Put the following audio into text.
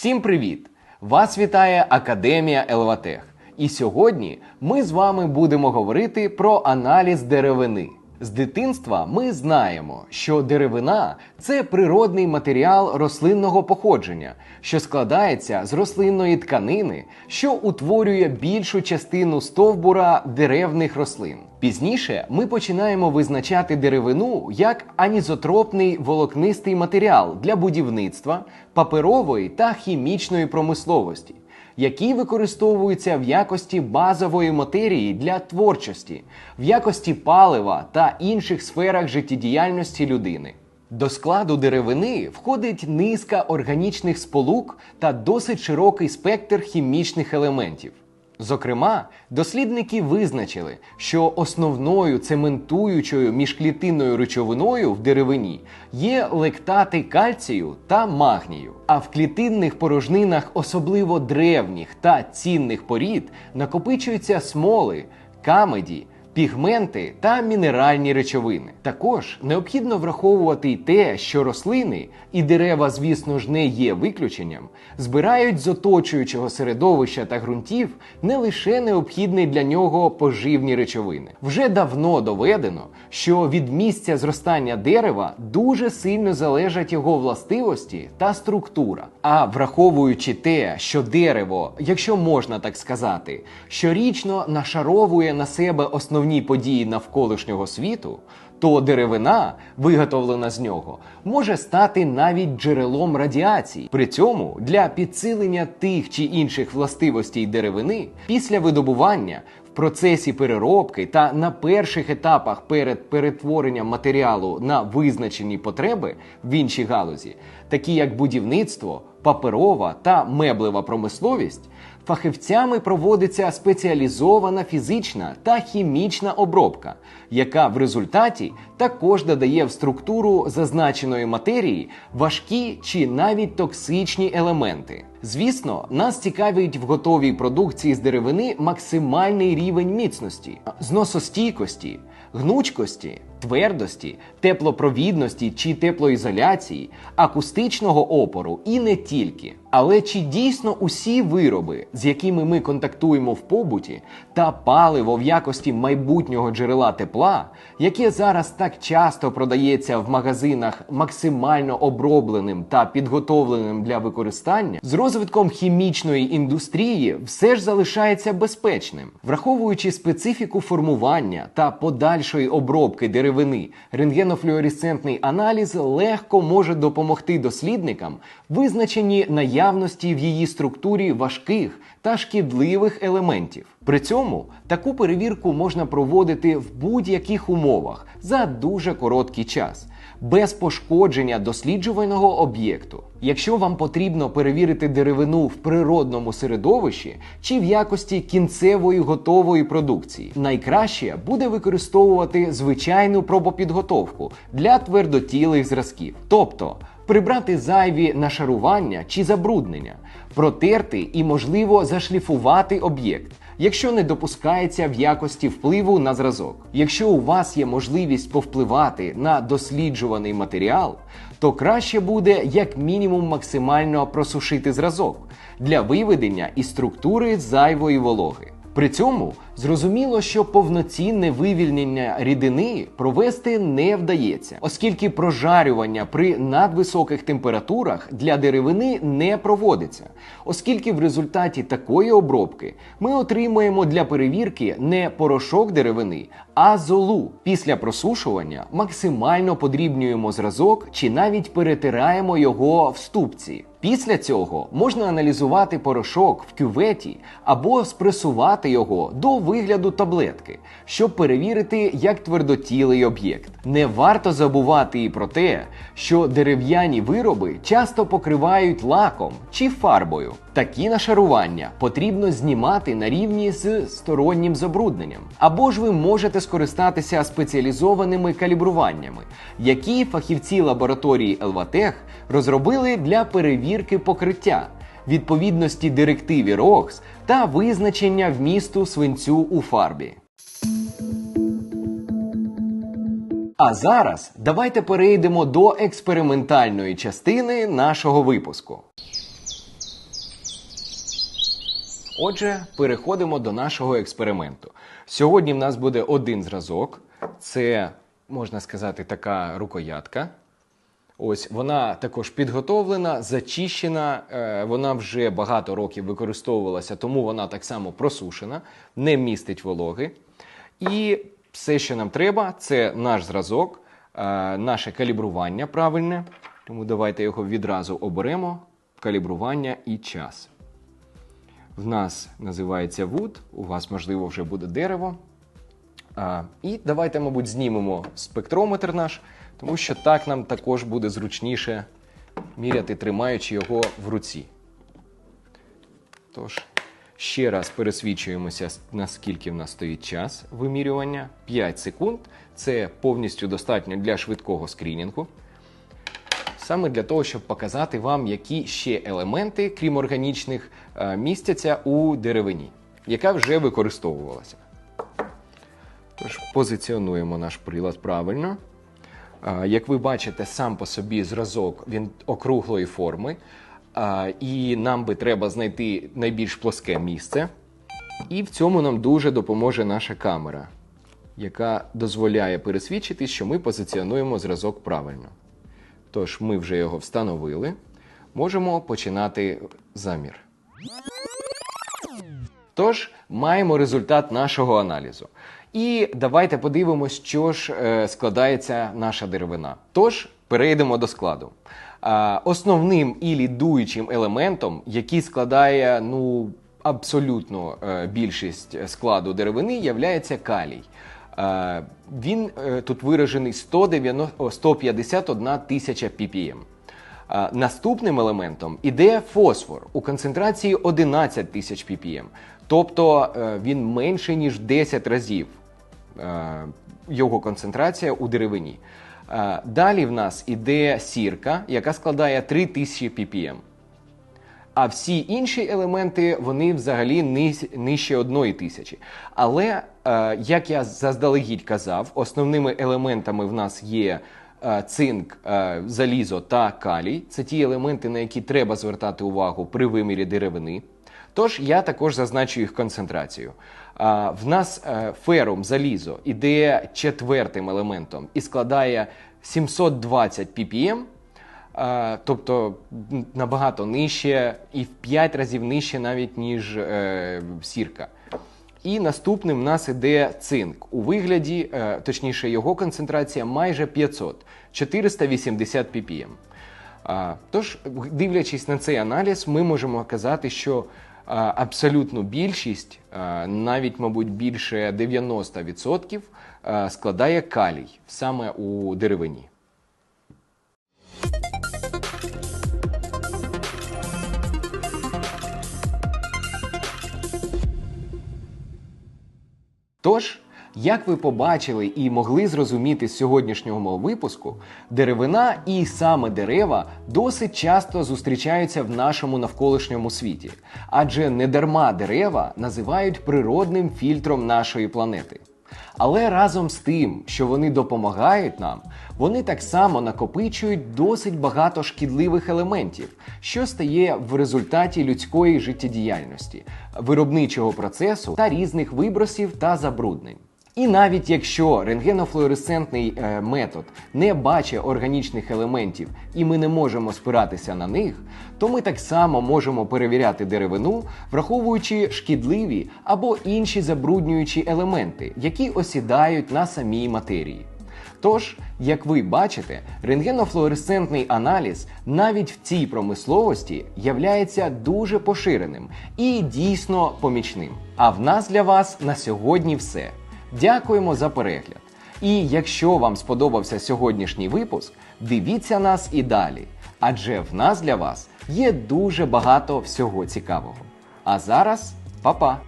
Всім привіт! Вас вітає Академія Елватех. І сьогодні ми з вами будемо говорити про аналіз деревини. З дитинства ми знаємо, що деревина це природний матеріал рослинного походження, що складається з рослинної тканини, що утворює більшу частину стовбура деревних рослин. Пізніше ми починаємо визначати деревину як анізотропний волокнистий матеріал для будівництва, паперової та хімічної промисловості які використовуються в якості базової матерії для творчості, в якості палива та інших сферах життєдіяльності людини. До складу деревини входить низка органічних сполук та досить широкий спектр хімічних елементів. Зокрема, дослідники визначили, що основною цементуючою міжклітинною речовиною в деревині є лектати кальцію та магнію. А в клітинних порожнинах особливо древніх та цінних порід накопичуються смоли, камеді, пігменти та мінеральні речовини. Також необхідно враховувати й те, що рослини і дерева, звісно ж, не є виключенням, збирають з оточуючого середовища та ґрунтів не лише необхідні для нього поживні речовини. Вже давно доведено, що від місця зростання дерева дуже сильно залежать його властивості та структура. А враховуючи те, що дерево, якщо можна так сказати, щорічно нашаровує на себе основні основні події навколишнього світу, то деревина, виготовлена з нього, може стати навіть джерелом радіації. При цьому для підсилення тих чи інших властивостей деревини після видобування в процесі переробки та на перших етапах перед перетворенням матеріалу на визначені потреби в іншій галузі, такі як будівництво, паперова та меблева промисловість фахівцями проводиться спеціалізована фізична та хімічна обробка, яка в результаті також додає в структуру зазначеної матерії важкі чи навіть токсичні елементи. Звісно, нас цікавить в готовій продукції з деревини максимальний рівень міцності, зносостійкості, гнучкості, твердості, теплопровідності чи теплоізоляції, акустичного опору і не тільки. Але чи дійсно усі вироби, з якими ми контактуємо в побуті, та паливо в якості майбутнього джерела тепла, яке зараз так часто продається в магазинах максимально обробленим та підготовленим для використання, з розвитком хімічної індустрії все ж залишається безпечним, враховуючи специфіку формування та подальшої обробки деревини, рентгенофлюоресцентний аналіз легко може допомогти дослідникам визначенні наявності в її структурі важких та шкідливих елементів. При цьому таку перевірку можна проводити в будь-яких умовах за дуже короткий час без пошкодження досліджуваного об'єкту. Якщо вам потрібно перевірити деревину в природному середовищі чи в якості кінцевої готової продукції, найкраще буде використовувати звичайну пробопідготовку для твердотілих зразків, тобто прибрати зайві нашарування чи забруднення, протерти і, можливо, зашліфувати об'єкт якщо не допускається в якості впливу на зразок. Якщо у вас є можливість повпливати на досліджуваний матеріал, то краще буде як мінімум максимально просушити зразок для виведення і структури зайвої вологи. При цьому зрозуміло, що повноцінне вивільнення рідини провести не вдається, оскільки прожарювання при надвисоких температурах для деревини не проводиться, оскільки в результаті такої обробки ми отримуємо для перевірки не порошок деревини, а золу. Після просушування максимально подрібнюємо зразок чи навіть перетираємо його в ступці. Після цього можна аналізувати порошок в кюветі або спресувати його до вигляду таблетки, щоб перевірити як твердотілий об'єкт. Не варто забувати і про те, що дерев'яні вироби часто покривають лаком чи фарбою. Такі нашарування потрібно знімати на рівні з стороннім забрудненням. Або ж ви можете скористатися спеціалізованими калібруваннями, які фахівці лабораторії Елватех розробили для перевірки покриття, відповідності директиві ROX та визначення вмісту свинцю у фарбі. А зараз давайте перейдемо до експериментальної частини нашого випуску. Отже, переходимо до нашого експерименту. Сьогодні в нас буде один зразок. Це, можна сказати, така рукоятка. Ось вона також підготовлена, зачищена. е, Вона вже багато років використовувалася, тому вона так само просушена, не містить вологи. І все, що нам треба, це наш зразок, е, наше калібрування правильне. Тому давайте його відразу оберемо. Калібрування і час. В нас називається wood, у вас, можливо, вже буде дерево. І давайте, мабуть, знімемо спектрометр наш, тому що так нам також буде зручніше міряти, тримаючи його в руці. Тож, ще раз пересвідчуємося, наскільки в нас стоїть час вимірювання. 5 секунд. Це повністю достатньо для швидкого скрінінгу. Саме для того, щоб показати вам, які ще елементи, крім органічних, е, містяться у деревині, яка вже використовувалася. Тож позиціонуємо наш прилад правильно. Як ви бачите, сам по собі зразок він округлої форми, і нам би треба знайти найбільш плоске місце. І в цьому нам дуже допоможе наша камера, яка дозволяє пересвідчити, що ми позиціонуємо зразок правильно. Тож ми вже його встановили. Можемо починати замір. Тож маємо результат нашого аналізу. І давайте подивимось, що ж е, складається наша деревина. Тож перейдемо до складу. А, основним і лідуючим елементом, який складає ну, абсолютно е, більшість складу деревини, являється калій. Е, він е, тут виражений 190, о, 151 тисяча ppm. Наступним елементом іде фосфор у концентрації 11 тисяч ppm. Тобто е, він менше, ніж 10 разів е, його концентрація у деревині. Е, Далі в нас іде сірка, яка складає 3000 ppm. А всі інші елементи вони взагалі нижче одної тисячі. Але, е, як я заздалегідь казав, основними елементами в нас є е, цинк, е, залізо та калій. Це ті елементи, на які треба звертати увагу при вимірі деревини. Тож я також зазначу їх концентрацію. В нас е, ферум, залізо, іде четвертим елементом і складає 720 ppm. Тобто набагато нижче і в 5 разів нижче навіть, ніж е, сірка. І наступним в нас іде цинк у вигляді, е, точніше, його концентрація майже 500 480 ppm. Тож, дивлячись на цей аналіз, ми можемо казати, що абсолютну більшість, навіть, мабуть, більше 90% складає калій саме у деревині. Тож, як ви побачили і могли зрозуміти з сьогоднішнього мого випуску, деревина і саме дерева досить часто зустрічаються в нашому навколишньому світі, адже недарма дерева називають природним фільтром нашої планети. Але разом з тим, що вони допомагають нам, вони так само накопичують досить багато шкідливих елементів, що стає в результаті людської життєдіяльності, виробничого процесу та різних вибросів та забруднень. І навіть якщо рентгенофлуоресцентний е, метод не бачить органічних елементів і ми не можемо спиратися на них, то ми так само можемо перевіряти деревину, враховуючи шкідливі або інші забруднюючі елементи, які осідають на самій матерії. Тож, як ви бачите, рентгенофлуоресцентний аналіз навіть в цій промисловості являється дуже поширеним і дійсно помічним. А в нас для вас на сьогодні все. Дякуємо за перегляд. І якщо вам сподобався сьогоднішній випуск, дивіться нас і далі, адже в нас для вас є дуже багато всього цікавого. А зараз па-па!